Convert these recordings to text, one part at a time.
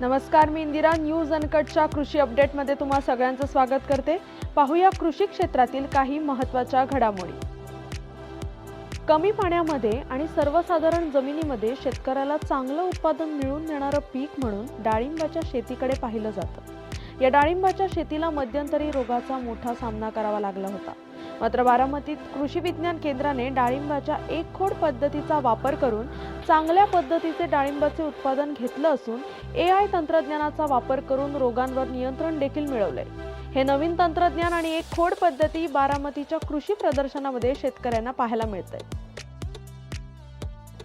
नमस्कार मी इंदिरा न्यूज अनकटच्या कृषी अपडेटमध्ये तुम्हा सगळ्यांचं स्वागत करते. पाहूया कृषी क्षेत्रातील काही महत्त्वाच्या घडामोडी. कमी पाण्यामध्ये आणि सर्वसाधारण जमिनीमध्ये शेतकऱ्याला चांगलं उत्पादन मिळवून देणारं पीक म्हणून डाळिंबाच्या शेतीकडे पाहिलं जातं. या डाळिंबाच्या शेतीला मध्यंतरी रोगाचा मोठा सामना करावा लागला होता. मात्र बारामतीत कृषी विज्ञान केंद्राने डाळिंबाच्या एक खोड पद्धतीचा वापर करून चांगल्या पद्धतीचे डाळिंबाचे उत्पादन घेतलं असून ए आय तंत्रज्ञानाचा वापर करून रोगांवर नियंत्रण देखील मिळवले हे नवीन तंत्रज्ञान आणि एक खोड पद्धती बारामतीच्या कृषी प्रदर्शनामध्ये शेतकऱ्यांना पाहायला मिळतंय.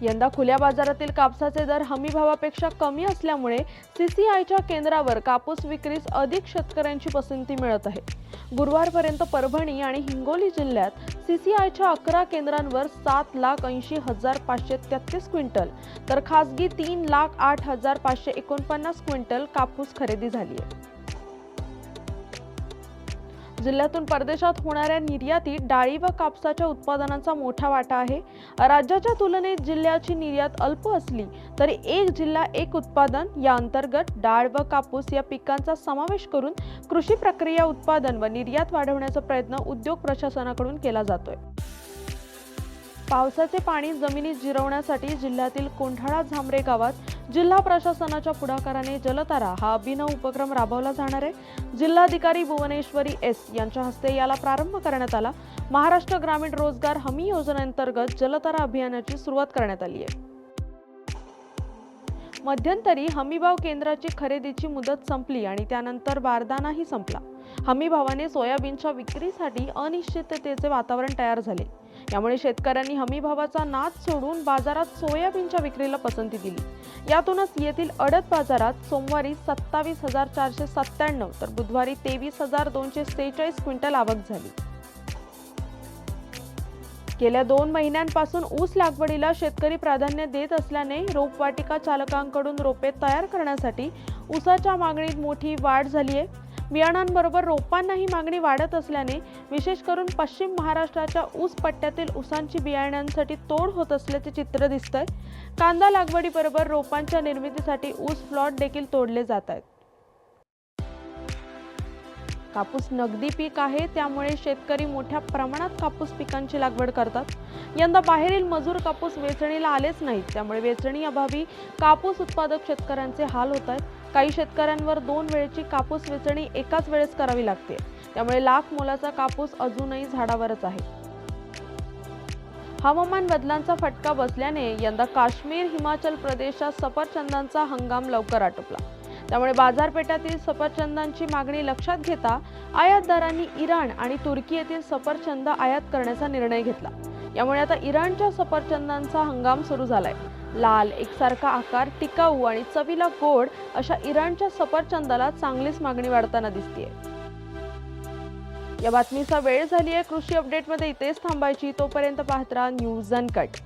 यंदा खुल्या बाजारातील कापसाचे दर हमी भावापेक्षा कमी असल्यामुळे सीसीआयच्या केंद्रावर कापूस विक्रीस अधिक शेतकऱ्यांची पसंती मिळत आहे. गुरुवारपर्यंत परभणी आणि हिंगोली जिल्ह्यात सीसीआयच्या अकरा केंद्रांवर सात लाख ऐंशी हजार पाचशे तेहतीस क्विंटल तर खासगी तीन लाख आठ हजार पाचशे एकोणपन्नास क्विंटल कापूस खरेदी झाली आहे. जिल्ह्यातून परदेशात होणाऱ्या निर्यातीत डाळी व कापसाच्या उत्पादनांचा मोठा वाटा आहे. राज्याच्या तुलनेत जिल्ह्याची निर्यात अल्प असली तरी एक जिल्हा एक उत्पादन या अंतर्गत डाळ व कापूस या पिकांचा समावेश करून कृषी प्रक्रिया उत्पादन व निर्यात वाढवण्याचा प्रयत्न उद्योग प्रशासनाकडून केला जातोय. पावसाचे पाणी जमिनीत जिरवण्यासाठी जिल्ह्यातील कोंढाळा झांबरे गावात जिल्हा प्रशासनाच्या पुढाकाराने जलतारा हा अभिनव उपक्रम राबवला जाणार आहे. जिल्हाधिकारी भुवनेश्वरी एस यांच्या हस्ते याला प्रारंभ करण्यात आला. महाराष्ट्र ग्रामीण रोजगार हमी योजनेअंतर्गत जलतारा अभियानाची सुरुवात करण्यात आली आहे. मध्यंतरी हमीभाव केंद्राची खरेदीची मुदत संपली आणि त्यानंतर बारदानाही संपला. हमीभावाने सोयाबीनच्या विक्रीसाठी अनिश्चिततेचे वातावरण तयार झाले. यामुळे शेतकऱ्यांनी हमीभावाचा नाद सोडून बाजारात सोयाबीनच्या विक्रीला पसंती दिली. यातूनच येथील अडत बाजारात सोमवारी सत्तावीस हजार चारशे सत्त्याण्णव तर बुधवारी तेवीस हजार दोनशे सेहेचाळीस क्विंटल आवक झाली. गेल्या दोन महिन्यांपासून ऊस लागवडीला शेतकरी प्राधान्य देत असल्याने रोपवाटिका चालकांकडून रोपे तयार करण्यासाठी ऊसाच्या मागणीत मोठी वाढ झाली आहे. बियाणांबरोबर रोपांनाही मागणी वाढत असल्याने विशेष करून पश्चिम महाराष्ट्राच्या ऊस पट्ट्यातील ऊसांची बियाण्यांसाठी तोड होत असल्याचे चित्र दिसतंय. कांदा लागवडीबरोबर रोपांच्या निर्मितीसाठी ऊस प्लॉट देखील तोडले जात आहेत. कापूस नगदी पीक आहे त्यामुळे शेतकरी मोठ्या प्रमाणात कापूस पिकांची लागवड करतात. यंदा बाहेरील मजूर कापूस वेचणीला आलेच नाहीत त्यामुळे वेचणी अभावी कापूस उत्पादक शेतकऱ्यांचे हाल होत आहेत. काही शेतकऱ्यांवर दोन वेळेची कापूस वेचणी एकाच वेळेस करावी लागते. त्यामुळे लाख मोलाचा कापूस अजूनही झाडावरच आहे. हवामान बदलांचा फटका बसल्याने यंदा काश्मीर हिमाचल प्रदेशात सफरचंदांचा हंगाम लवकर आटोपला. त्यामुळे बाजारपेठातील सफरचंदांची मागणी लक्षात घेता आयातदारांनी इराण आणि तुर्की येथील सफरचंद आयात करण्याचा निर्णय घेतला. यामुळे आता इराणच्या सफरचंदांचा हंगाम सुरू झालाय. लाल एकसारखा आकार टिकाऊ आणि चवीला गोड अशा इराणच्या सफरचंदाला चांगलीच मागणी वाढताना दिसतेय. या बातमीचा वेळ झाली आहे कृषी अपडेटमध्ये इथेच थांबायची. तोपर्यंत पाहत राहा न्यूज अनकट.